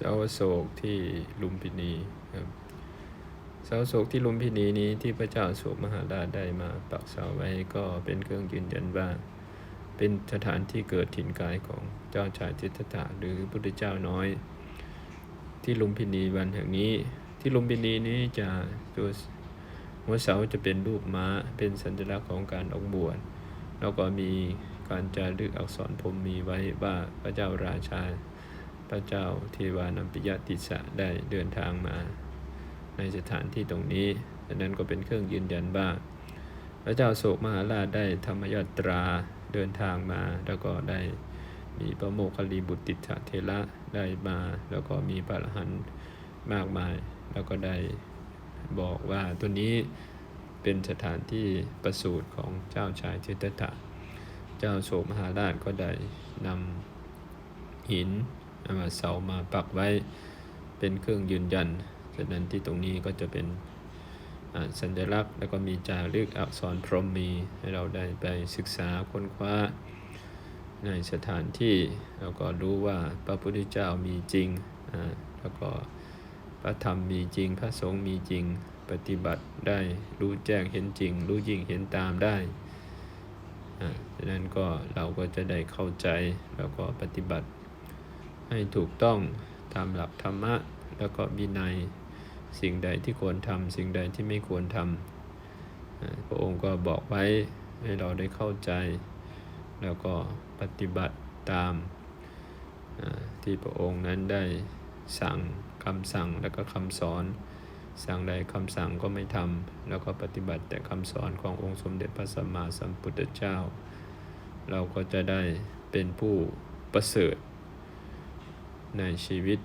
เสาโศกที่ลุมพินีครับเสาโศกที่ลุมพินีนี้ที่พระเจ้าโศกมหาราชได้มาปักเสาไว้ก็เป็นเครื่องยืนยันว่าเป็นสถานที่เกิดถิ่นกายของเจ้าชายจิตตถะหรือพุทธเจ้าน้อย ที่ลุมพินีวันแห่งนี้ ที่ลุมพินีนี้จะตัวหัวเสาจะเป็นรูปม้าเป็นสัญลักษณ์ของการออกบวชแล้วก็มีการจารึกอักษรพรมมีไว้ว่าพระเจ้าราชา พระเจ้าเทวานัมปิยติสะได้เดินทางมา ในสถานที่ตรงนี้ดังนั้นก็เป็นเครื่องยืนยันว่าพระเจ้าโศกมหาราชได้ธรรมยตราเดินทางมา แล้วก็ได้มีพระโมคคัลลีบุตรติสะเทระได้มา แล้วก็มีพระอรหันต์มากมาย แล้วก็ได้บอกว่าตัวนี้เป็นสถานที่ประสูติของเจ้าชายเทตถะ เจ้าโศกมหาราชก็ได้นำหิน เอามาเสามาปักไว้เป็นเครื่องยืนยันฉะนั้นที่ตรงนี้ก็จะเป็นสัญลักษณ์ แล้วก็มีจารึกอักษรพรหมมีให้เราได้ไปศึกษาค้นคว้า ในสถานที่แล้วก็รู้ว่าพระพุทธเจ้ามีจริงแล้วก็พระธรรมมีจริง พระสงฆ์มีจริง ปฏิบัติได้รู้แจ้งเห็นจริง รู้ยิ่งเห็นตามได้ดังนั้นก็เราก็จะได้เข้าใจแล้วก็ปฏิบัติ ให้ถูกต้องตามหลักธรรมะ แล้วก็วินัยสิ่งใดที่ควรทำสิ่งใดที่ไม่ควรทำพระองค์ก็บอกไว้ให้เราได้เข้าใจ แล้วก็ปฏิบัติตามที่พระองค์นั้นได้สั่งคำสั่งแล้วก็คำสอน สั่งใดคำสั่งก็ไม่ทำแล้วก็ปฏิบัติแต่คำสอนขององค์สมเด็จพระสัมมาสัมพุทธเจ้า เราก็จะได้เป็นผู้ประเสริฐ ในชีวิต